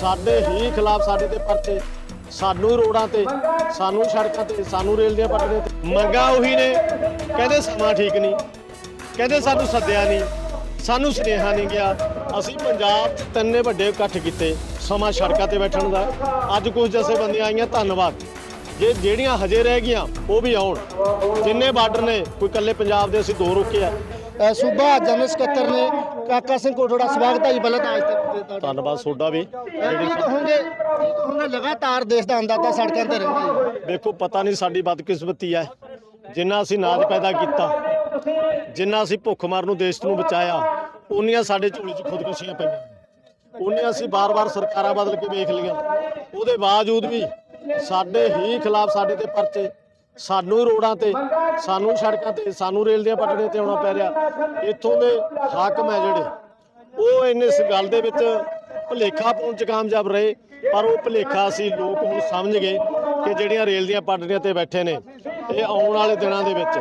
ਸਾਡੇ ਹੀ ਖਿਲਾਫ ਸਾਡੇ ਤੇ ਪਰਚੇ, ਸਾਨੂੰ ਰੋਡਾਂ ਤੇ, ਸਾਨੂੰ ਸੜਕਾਂ ਤੇ, ਸਾਨੂੰ ਰੇਲ ਦੀਆਂ ਪਟੜੀਆਂ ਤੇ ਮੰਗਾ ਉਹੀ ਨੇ। ਕਹਿੰਦੇ ਸਮਾਂ ਠੀਕ ਨਹੀਂ, ਕਹਿੰਦੇ ਸਾਨੂੰ ਸੱਦਿਆ ਨਹੀਂ, ਸਾਨੂੰ ਸੁਨੇਹਾ ਨਹੀਂ ਗਿਆ। ਅਸੀਂ ਪੰਜਾਬ 'ਚ ਤਿੰਨੇ ਵੱਡੇ ਇਕੱਠ ਕੀਤੇ ਸਮਾਂ ਸੜਕਾਂ ਤੇ ਬੈਠਣ ਦਾ। ਅੱਜ ਕੁਝ ਜਥੇਬੰਦੀਆਂ ਆਈਆਂ, ਧੰਨਵਾਦ। ਜੇ ਜਿਹੜੀਆਂ ਹਜੇ ਰਹਿ ਗਈਆਂ, ਉਹ ਵੀ ਆਉਣ। ਜਿੰਨੇ ਬਾਰਡਰ ਨੇ, ਕੋਈ ਇਕੱਲੇ ਪੰਜਾਬ ਦੇ ਅਸੀਂ ਦੋ ਰੋਕੇ ਆ। ਸੂਬਾ ਜਨਰਲ ਸਕੱਤਰ ਨੇ, ਕਾਕਾ ਸਿੰਘ ਕੋਠੜਾ, ਸਵਾਗਤ ਹੈ ਜੀ, ਪਹਿਲਾਂ ਤਾਂ ਤੱਕ। ਧੰਨਵਾਦ ਤੁਹਾਡਾ ਵੀ। ਜਿਹੜੀ ਕੀ ਕਹੋਗੇ ਕੀ ਕਹੋਗੇ ਲਗਾਤਾਰ ਦੇਸ਼ ਦਾ ਅੰਦਾਜ਼ਾ ਸੜਕਾਂ ਤੇ ਰਹਿੰਦਾ ਵੇਖੋ ਪਤਾ ਨਹੀਂ ਸਾਡੀ ਬਦਕਿਸਮਤੀ ਹੈ। ਜਿੰਨਾ ਅਸੀਂ ਨਾਜ ਪੈਦਾ ਕੀਤਾ ਜਿੰਨਾ ਅਸੀਂ ਭੁੱਖ ਮਰ ਨੂੰ ਦੇਸ਼ ਨੂੰ ਬਚਾਇਆ ਉਨੀਆਂ ਸਾਡੇ ਝੋਲੀ 'ਚ ਖੁਦਕੁਸ਼ੀਆਂ ਪਈਆਂ। ਉਨੀਆਂ ਅਸੀਂ ਬਾਰ-ਬਾਰ ਸਰਕਾਰਾਂ ਬਦਲ ਕੇ ਵੇਖ ਲਈਆਂ। ਉਹਦੇ ਬਾਵਜੂਦ ਵੀ ਸਾਡੇ ਹੀ ਖਿਲਾਫ ਸਾਡੇ ਤੇ ਪਰਚੇ ਸਾਨੂੰ ਰੋਡਾਂ ਤੇ ਸਾਨੂੰ ਸੜਕਾਂ ਤੇ ਸਾਨੂੰ ਰੇਲ ਦੀਆਂ ਪਟੜੀਆਂ ਤੇ ਆਉਣਾ ਪੈ ਰਿਹਾ। ਇੱਥੋਂ ਦੇ ਹਾਕਮ ਹੈ ਜਿਹੜੇ ਉਹ ਇਹਨੇ ਇਸ ਗੱਲ ਦੇ ਵਿੱਚ ਭੁਲੇਖਾ ਪਾਉਣ ਚ ਕਾਮਯਾਬ ਰਹੇ, ਪਰ ਉਹ ਭੁਲੇਖਾ ਅਸੀਂ ਲੋਕ ਹੁਣ ਸਮਝ ਗਏ ਕਿ ਜਿਹੜੀਆਂ ਰੇਲ ਦੀਆਂ ਪਟੜੀਆਂ ਤੇ ਬੈਠੇ ਨੇ, ਇਹ ਆਉਣ ਵਾਲੇ ਦਿਨਾਂ ਦੇ ਵਿੱਚ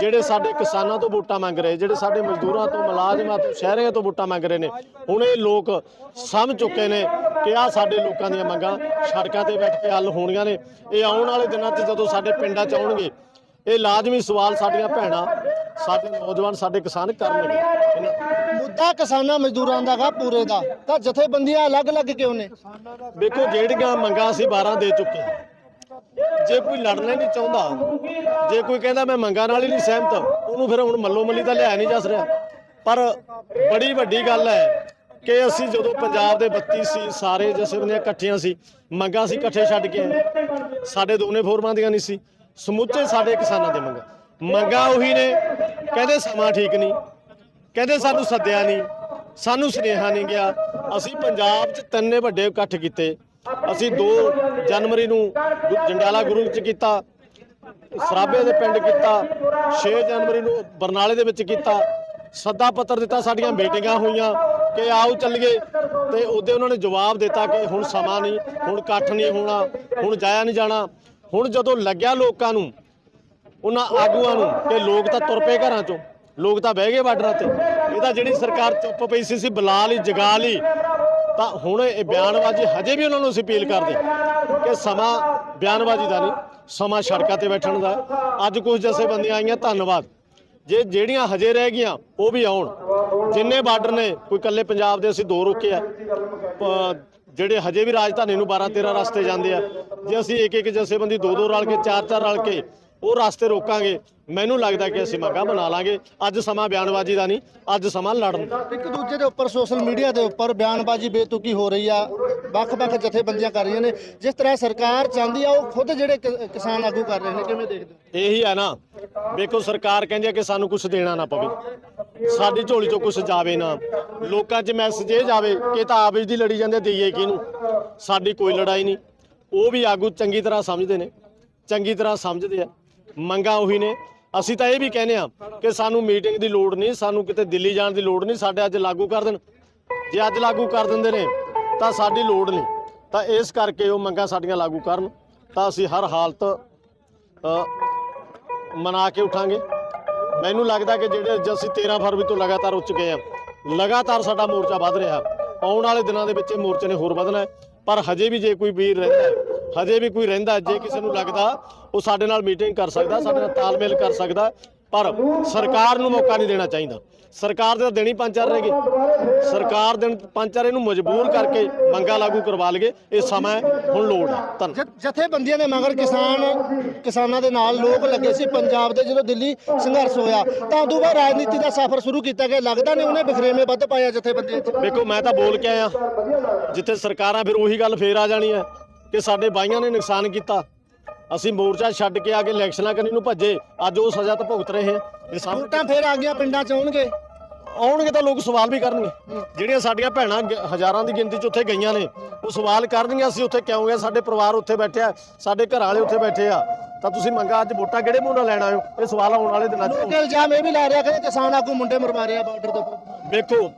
ਜਿਹੜੇ ਸਾਡੇ ਕਿਸਾਨਾਂ ਤੋਂ ਵੋਟਾਂ ਮੰਗ ਰਹੇ, ਜਿਹੜੇ ਸਾਡੇ ਮਜ਼ਦੂਰਾਂ ਤੋਂ, ਮੁਲਾਜ਼ਮਾਂ ਤੋਂ, ਸ਼ਹਿਰੀਆਂ ਤੋਂ ਵੋਟਾਂ ਮੰਗ ਰਹੇ ਨੇ, ਹੁਣ ਇਹ ਲੋਕ ਸਮਝ ਚੁੱਕੇ ਨੇ ਕਿ ਆਹ ਸਾਡੇ ਲੋਕਾਂ ਦੀਆਂ ਮੰਗਾਂ ਸੜਕਾਂ ਤੇ ਬੈਠ ਕੇ ਹੱਲ ਹੋਣੀਆਂ ਨੇ। ਇਹ ਆਉਣ ਵਾਲੇ ਦਿਨਾਂ 'ਚ ਜਦੋਂ ਸਾਡੇ ਪਿੰਡਾਂ 'ਚ ਆਉਣਗੇ, ਇਹ ਲਾਜ਼ਮੀ ਸਵਾਲ ਸਾਡੀਆਂ ਭੈਣਾਂ ਸਾਡੇ ਨੌਜਵਾਨ ਸਾਡੇ ਕਿਸਾਨ ਕਰਨਗੇ ਮੁੱਦਾ ਕਿਸਾਨਾਂ ਮਜ਼ਦੂਰਾਂ ਦਾ ਗਾ ਪੂਰੇ ਦਾ। ਤਾਂ ਜਥੇਬੰਦੀਆਂ ਅਲੱਗ-ਅਲੱਗ ਕਿਉਂ ਨੇ? ਵੇਖੋ ਜਿਹੜੀਆਂ ਮੰਗਾਂ ਅਸੀਂ 12 ਦੇ ਚੁੱਕੇ ਜੇ ਕੋਈ ਲੜਨਾ ਨਹੀਂ ਚਾਹੁੰਦਾ ਜੇ ਕੋਈ ਕਹਿੰਦਾ ਮੈਂ ਮੰਗਾਂ ਨਾਲ ਹੀ ਨਹੀਂ ਸਹਿਮਤ ਉਹਨੂੰ ਫਿਰ ਹੁਣ ਮੱਲੋ ਮੱਲੀ ਤਾਂ ਲਿਆ ਨਹੀਂ ਜਾ ਰਿਹਾ। ਪਰ ਬੜੀ ਵੱਡੀ ਗੱਲ ਹੈ ਕਿ ਅਸੀਂ ਜਦੋਂ ਪੰਜਾਬ ਦੇ 32 ਸੀ ਸਾਰੇ ਜਥੇਬੰਦੀਆਂ ਇਕੱਠੀਆਂ ਸੀ ਮੰਗਾਂ ਅਸੀਂ ਇਕੱਠੇ ਛੱਡ ਕੇ ਸਾਡੇ ਦੋਨੇ ਫੋਰਮਾਂ ਦੀਆਂ ਨਹੀਂ ਸੀ ਸਮੁੱਚੇ ਸਾਡੇ ਕਿਸਾਨਾਂ ਦੇ ਮੰਗਾਂ। ਮੰਗਾਂ ਉਹੀ ਨੇ ਕਹਿੰਦੇ ਸਮਾਂ ਠੀਕ ਨਹੀਂ। ਕਹਿੰਦੇ ਸਾਨੂੰ ਸੱਦਿਆ ਨਹੀਂ। ਸਾਨੂੰ ਸੁਨੇਹਾ ਨਹੀਂ ਗਿਆ। ਅਸੀਂ ਪੰਜਾਬ 'ਚ ਤਿੰਨੇ ਵੱਡੇ ਇਕੱਠ ਕੀਤੇ। ਅਸੀਂ 2 ਜਨਵਰੀ ਨੂੰ ਗੁ- ਜੰਡਿਆਲਾ ਗੁਰੂ 'ਚ ਕੀਤਾ। ਸਰਾਬੇ ਦੇ ਪਿੰਡ ਕੀਤਾ। 6 ਜਨਵਰੀ ਨੂੰ ਬਰਨਾਲੇ ਦੇ ਵਿੱਚ ਕੀਤਾ। ਸੱਦਾ ਪੱਤਰ ਦਿੱਤਾ। ਸਾਡੀਆਂ ਮੀਟਿੰਗਾਂ ਹੋਈਆਂ ਕਿ ਆਓ ਚੱਲੀਏ। ਤੇ ਉਹਦੇ ਉਹਨਾਂ ਨੇ ਜਵਾਬ ਦਿੱਤਾ ਕਿ ਹੁਣ ਸਮਾਂ ਨਹੀਂ, ਹੁਣ ਇਕੱਠ ਨਹੀਂ ਹੋਣਾ, ਹੁਣ ਜਾਇਆ ਨਹੀਂ ਜਾਣਾ। ਹੁਣ ਜਦੋਂ ਲੱਗਿਆ ਲੋਕਾਂ ਨੂੰ ਉਹਨਾਂ ਆਗੂਆਂ ਨੂੰ ਕਿ ਲੋਕ ਤਾਂ ਤੁਰ ਪਏ ਘਰਾਂ ਚੋਂ। ਲੋਕ ਤਾਂ ਬਹਿ ਗਏ ਬਾਰਡਰਾਂ ਤੇ। ਇਹ ਤਾਂ ਜਿਹੜੀ ਸਰਕਾਰ ਚੁੱਪ ਪਈ ਸੀ ਸੀ ਬੁਲਾ ਲਈ, ਜਗਾ ਲਈ, ਤਾਂ ਹੁਣ ਇਹ ਬਿਆਨਬਾਜ਼ੀ ਹਜੇ ਵੀ ਉਹਨਾਂ ਨੂੰ ਅਸੀਂ ਅਪੀਲ ਕਰਦੇ ਕਿ ਸਮਾਂ ਬਿਆਨਬਾਜ਼ੀ ਦਾ ਨਹੀਂ, ਸਮਾਂ ਸੜਕਾਂ ਤੇ ਬੈਠਣ ਦਾ। ਅੱਜ ਕੁਝ ਜਥੇਬੰਦੀਆਂ ਆਈਆਂ, ਧੰਨਵਾਦ। ਜੇ ਜਿਹੜੀਆਂ ਹਜੇ ਰਹਿ ਗਈਆਂ, ਉਹ ਵੀ ਆਉਣ। ਜਿੰਨੇ ਬਾਰਡਰ ਨੇ, ਕੋਈ ਇਕੱਲੇ ਪੰਜਾਬ ਦੇ ਅਸੀਂ ਦੋ ਰੋਕੇ ਆ। ਜਿਹੜੇ ਹਜੇ ਵੀ ਰਾਜਧਾਨੀ ਨੂੰ 12 13 ਰਸਤੇ ਜਾਂਦੇ ਆ। ਜੇ ਅਸੀਂ ਇੱਕ ਇੱਕ ਜਥੇਬੰਦੀ ਦੋ ਦੋ ਰਲ ਕੇ ਚਾਰ ਚਾਰ ਰਲ ਕੇ ਉਹ ਰਸਤੇ ਰੋਕਾਂਗੇ। ਮੈਨੂੰ ਲੱਗਦਾ ਕਿ ਅਸੀਂ ਮੰਗਾਂ ਬਣਾ ਲਾਂਗੇ। ਅੱਜ ਸਮਾਂ ਬਿਆਨਬਾਜ਼ੀ ਦਾ ਨਹੀਂ ਅੱਜ ਸਮਾਂ ਲੜਨ ਦਾ। ਇੱਕ ਦੂਜੇ ਦੇ ਉੱਪਰ ਸੋਸ਼ਲ ਮੀਡੀਆ ਦੇ ਉੱਪਰ ਬਿਆਨਬਾਜ਼ੀ ਬੇਤੁਕੀ ਹੋ ਰਹੀ ਆ। ਵੱਖ-ਵੱਖ ਜਥੇਬੰਦੀਆਂ ਕਰ ਰਹੀਆਂ ਨੇ। ਜਿਸ ਤਰ੍ਹਾਂ ਸਰਕਾਰ ਚਾਹੁੰਦੀ ਆ ਉਹ ਖੁਦ ਜਿਹੜੇ ਕਿਸਾਨ ਆਗੂ ਕਰ ਰਹੇ ਨੇ ਕਿਵੇਂ ਦੇਖਦੇ? ਇਹੀ ਹੈ ਨਾ ਵੇਖੋ ਸਰਕਾਰ ਕਹਿੰਦੀ ਹੈ ਕਿ ਸਾਨੂੰ ਕੁਝ ਦੇਣਾ ਨਾ ਪਵੇ। ਸਾਡੀ ਝੋਲੀ ਚੋਂ ਕੁਝ ਜਾਵੇ ਨਾ। ਲੋਕਾਂ 'ਚ ਮੈਸੇਜ ਇਹ ਜਾਵੇ ਕਿ ਤਾਂ ਆਪਸ ਦੀ ਲੜੀ ਜਾਂਦੇ ਦਈਏ ਕਿਹਨੂੰ? ਸਾਡੀ ਕੋਈ ਲੜਾਈ ਨਹੀਂ। ਉਹ ਵੀ ਆਗੂ ਚੰਗੀ ਤਰ੍ਹਾਂ ਸਮਝਦੇ ਨੇ। ਚੰਗੀ ਤਰ੍ਹਾਂ ਸਮਝਦੇ ਆ। ਮੰਗਾਂ ਉਹੀ ਨੇ। ਅਸੀਂ ਤਾਂ ਇਹ ਵੀ ਕਹਿੰਦੇ ਆ ਕਿ ਸਾਨੂੰ ਮੀਟਿੰਗ ਦੀ ਲੋੜ ਨਹੀਂ, ਸਾਨੂੰ ਕਿਤੇ ਦਿੱਲੀ ਜਾਣ ਦੀ ਲੋੜ ਨਹੀਂ, ਸਾਡੇ ਅੱਜ ਲਾਗੂ ਕਰ ਦੇਣ। ਜੇ ਅੱਜ ਲਾਗੂ ਕਰ ਦਿੰਦੇ ਨੇ, ਤਾਂ ਸਾਡੀ ਲੋੜ ਨਹੀਂ। ਤਾਂ ਇਸ ਕਰਕੇ ਉਹ ਮੰਗਾਂ ਸਾਡੀਆਂ ਲਾਗੂ ਕਰਨ। ਤਾਂ ਅਸੀਂ ਹਰ ਹਾਲਤ ਮਨਾ ਕੇ ਉਠਾਂਗੇ। ਮੈਨੂੰ ਲੱਗਦਾ ਕਿ ਜਿਹੜੇ ਅੱਜ ਅਸੀਂ 13 ਫਰਵਰੀ ਤੋਂ ਲਗਾਤਾਰ ਉੱਚ ਗਏ ਆ ਲਗਾਤਾਰ ਸਾਡਾ ਮੋਰਚਾ ਵੱਧ ਰਿਹਾ। ਆਉਣ ਵਾਲੇ ਦਿਨਾਂ ਦੇ ਵਿੱਚ ਇਹ ਮੋਰਚੇ ਨੇ ਹੋਰ ਵਧਣਾ ਪਰ ਹਜੇ ਵੀ ਜੇ ਕੋਈ ਵੀਰ ਰਹਿੰਦਾ ਹਜੇ ਵੀ ਕੋਈ ਰਹਿੰਦਾ ਜੇ ਕਿਸੇ ਨੂੰ ਲੱਗਦਾ ਉਹ ਸਾਡੇ ਨਾਲ ਮੀਟਿੰਗ ਕਰ ਸਕਦਾ ਸਾਡੇ ਨਾਲ ਤਾਲਮੇਲ ਕਰ ਸਕਦਾ ਪਰ ਸਰਕਾਰ ਨੂੰ ਮੌਕਾ ਨਹੀਂ ਦੇਣਾ ਚਾਹੀਦਾ। ਸਰਕਾਰ ਦੇ ਤਾਂ ਦੇਣੀ ਪੰਜ ਚਾਰ ਰਹਿ ਗਏ। ਸਰਕਾਰ ਦੇਣ ਪੰਜ ਚਾਰ ਇਹਨੂੰ ਮਜਬੂਰ ਕਰਕੇ ਮੰਗਾ ਲਾਗੂ ਕਰਵਾ ਲਗੇ ਇਹ ਸਮਾਂ ਹੁਣ ਲੋੜ ਹੈ। ਧੰਨ ਜਥੇਬੰਦੀਆਂ ਦੇ ਮਗਰ ਕਿਸਾਨ ਕਿਸਾਨਾਂ ਦੇ ਨਾਲ ਲੋਕ ਲੱਗੇ ਸੀ। ਪੰਜਾਬ ਦੇ ਜਦੋਂ ਦਿੱਲੀ ਸੰਘਰਸ਼ ਹੋਇਆ ਤਾਂ ਉਦੋਂ ਬਾਅਦ ਰਾਜਨੀਤੀ ਦਾ ਸਫ਼ਰ ਸ਼ੁਰੂ ਕੀਤਾ ਗਿਆ। ਲੱਗਦਾ ਨਹੀਂ ਉਹਨੇ ਬਖਰੇਵੇਂ ਵੱਧ ਪਾਇਆ ਜਥੇਬੰਦੀਆਂ ਵੇਖੋ ਮੈਂ ਤਾਂ ਬੋਲ ਕੇ ਆਇਆ। ਜਿੱਥੇ ਸਰਕਾਰਾਂ ਫਿਰ ਉਹੀ ਗੱਲ ਫੇਰ ਆ ਜਾਣੀ ਹੈ। ਕਿ ਸਾਡੇ ਬਾਈਆਂ ਨੇ ਨੁਕਸਾਨ ਕੀਤਾ। ਅਸੀਂ ਮੋਰਚਾ ਛੱਡ ਕੇ ਆ ਕੇ ਇਲੈਕਸ਼ਨਾਂ ਕਰਨੀ ਨੂੰ ਭੱਜੇ। ਅੱਜ ਉਹ ਸਜ਼ਾ ਤਾਂ ਭੁਗਤ ਰਹੇ ਇਹ ਵੋਟਾਂ ਫੇਰ ਆ ਗਈਆਂ ਪਿੰਡਾਂ 'ਚ ਆਉਣਗੇ? ਆਉਣਗੇ ਤਾਂ ਲੋਕ ਸਵਾਲ ਵੀ ਕਰਨਗੇ। ਜਿਹੜੀਆਂ ਸਾਡੀਆਂ ਭੈਣਾਂ ਹਜ਼ਾਰਾਂ ਦੀ ਗਿਣਤੀ 'ਚ ਉੱਥੇ ਗਈਆਂ ਨੇ ਉਹ ਸਵਾਲ ਕਰਨਗੀਆਂ ਅਸੀਂ ਉੱਥੇ ਕਿਉਂ ਗਏ? ਸਾਡੇ ਪਰਿਵਾਰ ਉੱਥੇ ਬੈਠੇ ਆ ਸਾਡੇ ਘਰ ਵਾਲੇ ਉੱਥੇ ਬੈਠੇ ਆ। ਤਾਂ ਤੁਸੀਂ ਮੰਗਾ ਅੱਜ ਵੋਟਾਂ ਕਿਹੜੇ ਮੂੰਹ ਨਾਲ ਲੈਣ ਹੋ? ਇਹ ਸਵਾਲ ਆਉਣ ਵਾਲੇ ਦਿਨਾਂ 'ਚ ਕਿ ਇਲਜ਼ਾਮ ਇਹ ਵੀ ਲਾ ਰਿਹਾ ਕਿ ਕਿਸਾਨ ਆਗੂ ਮੁੰਡੇ ਮਰਵਾ ਰਿਹਾ ਬਾਰਡਰ ਉੱਪਰ ਵੇਖੋ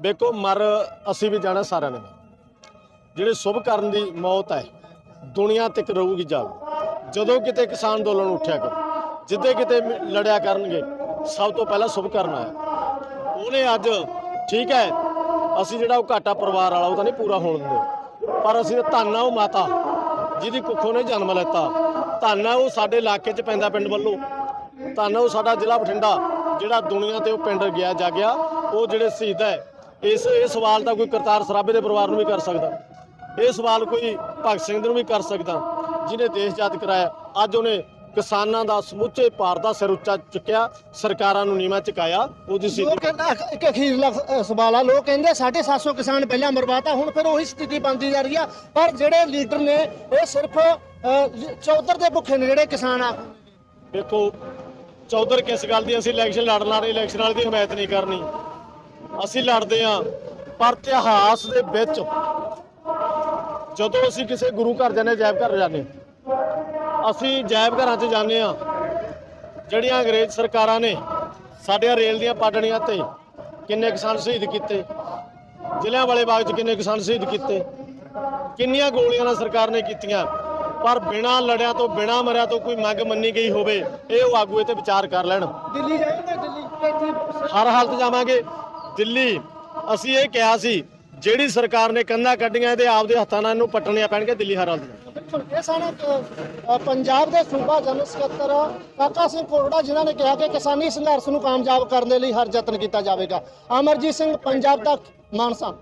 ਵੇਖੋ ਮਰ ਅਸੀਂ ਵੀ ਜਾਣਾ ਸਾਰਿਆਂ ਨੇ। ਜਿਹੜੇ ਸੁਭ ਕਰਨ ਦੀ ਮੌਤ ਹੈ, ਦੁਨੀਆ ਤੱਕ ਰਹੂਗੀ ਜਾਗ ਜਦੋਂ ਕਿਤੇ ਕਿਸਾਨ ਅੰਦੋਲਨ ਉੱਠਿਆ ਕਰ, ਜਿੱਦੇ ਕਿਤੇ ਲੜਿਆ ਕਰਨਗੇ, ਸਭ ਤੋਂ ਪਹਿਲਾਂ ਸੁਭ ਕਰਨ ਆਇਆ। ਉਹਨੇ ਅੱਜ, ਠੀਕ ਹੈ, ਅਸੀਂ ਜਿਹੜਾ ਉਹ ਘਾਟਾ ਪਰਿਵਾਰ ਵਾਲਾ, ਉਹ ਤਾਂ ਨਹੀਂ ਪੂਰਾ ਹੋਣ ਦਿੰਦੇ। ਪਰ ਅਸੀਂ ਤਾਂ ਉਹ ਮਾਤਾ, ਜਿਹਦੀ ਕੁੱਖੋਂ ਨੇ ਜਨਮ ਲੈਤਾ। ਧੰਨ ਆ ਉਹ ਸਾਡੇ ਇਲਾਕੇ 'ਚ ਪੈਂਦਾ ਪਿੰਡ ਵੱਲੋਂ। ਧੰਨ ਉਹ ਸਾਡਾ ਜ਼ਿਲ੍ਹਾ ਬਠਿੰਡਾ, ਜਿਹੜਾ ਦੁਨੀਆ ਤੇ ਉਹ ਪਿੰਡ ਗਿਆ, ਜਾਗਿਆ। ਉਹ ਜਿਹੜੇ ਸ਼ਹੀਦ ਹੈ, ਇਸ ਇਹ ਸਵਾਲ ਤਾਂ ਕੋਈ ਕਰਤਾਰ ਸਰਾਭੇ ਦੇ ਪਰਿਵਾਰ ਨੂੰ ਵੀ ਕਰ ਸਕਦਾ। ਇਹ ਸਵਾਲ ਕੋਈ ਭਗਤ ਸਿੰਘ ਨੂੰ ਵੀ ਕਰ ਸਕਦਾ ਜਿਹਨੇ ਦੇਸ਼ ਆਜ਼ਾਦ ਕਰਾਇਆ। ਅੱਜ ਉਹਨੇ ਕਿਸਾਨਾਂ ਦਾ ਸਮੁੱਚੇ ਭਾਰਤ ਦਾ ਸਿਰ ਉੱਚਾ ਚੁੱਕਿਆ ਸਰਕਾਰਾਂ ਨੂੰ ਨੀਵਾਂ ਚੁਕਾਇਆ ਉਹਦੀ ਸੀ ਲੋਕ ਕਹਿੰਦਾ ਇੱਕ ਅਖੀਰਲਾ ਸਵਾਲ ਆ ਲੋਕ ਕਹਿੰਦੇ 750 ਕਿਸਾਨ ਪਹਿਲਾਂ ਮਰਵਾਤਾ ਹੁਣ ਫਿਰ ਉਹੀ ਸਥਿਤੀ ਬਣਦੀ ਜਾ ਰਹੀ ਆ। ਪਰ ਜਿਹੜੇ ਲੀਡਰ ਨੇ ਇਹ ਸਿਰਫ ਚੌਧਰ ਦੇ ਭੁੱਖੇ ਨੇ ਜਿਹੜੇ ਕਿਸਾਨ ਆ। ਦੇਖੋ ਚੌਧਰ ਕਿਸ ਗੱਲ ਦੀ? ਅਸੀਂ ਇਲੈਕਸ਼ਨ ਲੜਨ ਲਾ ਰਹੇ ਇਲੈਕਸ਼ਨ ਵਾਲੀ ਦੀ ਹਮਾਇਤ ਨਹੀਂ ਕਰਨੀ। ਅਸੀਂ ਲੜਦੇ ਹਾਂ ਪਰ ਇਤਿਹਾਸ ਦੇ ਵਿੱਚ ਜਦੋਂ ਅਸੀਂ ਕਿਸੇ ਗੁਰੂ ਘਰ ਜਾਂਦੇ ਜੈਬ ਘਰ ਜਾਂਦੇ। ਅਸੀਂ ਜੈਬ ਘਰਾਂ 'ਚ ਜਾਂਦੇ ਹਾਂ। ਜਿਹੜੀਆਂ ਅੰਗਰੇਜ਼ ਸਰਕਾਰਾਂ ਨੇ ਸਾਡੇ ਰੇਲ ਦੀਆਂ ਪਾਟਣੀਆਂ ਤੇ ਕਿੰਨੇ ਕਿਸਾਨ ਸ਼ਹੀਦ ਕੀਤੇ ਜ਼ਿਲ੍ਹਿਆਂ ਵਾਲੇ ਬਾਗ 'ਚ ਕਿੰਨੇ ਕਿਸਾਨ ਸ਼ਹੀਦ ਕੀਤੇ ਕਿੰਨੀਆਂ ਗੋਲੀਆਂ ਨਾਲ ਸਰਕਾਰ ਨੇ ਕੀਤੀਆਂ। ਪਰ ਬਿਨਾਂ ਲੜਿਆਂ ਤੋਂ ਬਿਨਾਂ ਮਰਿਆ ਤੋਂ ਕੋਈ ਮੰਗ ਮੰਨੀ ਗਈ ਹੋਵੇ ਇਹ ਉਹ ਆਗੂ ਇਹ ਤੇ ਵਿਚਾਰ ਕਰ ਲੈਣ। ਦਿੱਲੀ ਜਾਏਗਾ ਦਿੱਲੀ। ਹਰ ਹਾਲਤ ਜਾਵਾਂਗੇ। ਦਿੱਲੀ ਅਸੀਂ ਇਹ ਕਿਹਾ ਸੀ ਜਿਹੜੀ ਸਰਕਾਰ ਨੇ ਕੰਧਾਂ ਕੱਢੀਆਂ ਇਹਦੇ ਆਪਦੇ ਹੱਥਾਂ ਨਾਲ ਇਹਨੂੰ ਪੱਟਣੀਆਂ ਪੈਣਗੇ ਦਿੱਲੀ ਹਰ ਹਾਲਤ ਬਿਲਕੁਲ ਇਹ ਸਨ ਅ, ਪੰਜਾਬ ਦੇ ਸੂਬਾ ਜਨਰਲ ਸਕੱਤਰ ਕਾਕਾ ਸਿੰਘ ਕੋਰੜਾ ਜਿਨ੍ਹਾਂ ਨੇ ਕਿਹਾ ਕਿ ਕਿਸਾਨੀ ਸੰਘਰਸ਼ ਨੂੰ ਕਾਮਯਾਬ ਕਰਨ ਦੇ ਲਈ ਹਰ ਯਤਨ ਕੀਤਾ ਜਾਵੇਗਾ। ਅਮਰਜੀਤ ਸਿੰਘ ਪੰਜਾਬ ਤੱਕ ਮਾਨਸਾ।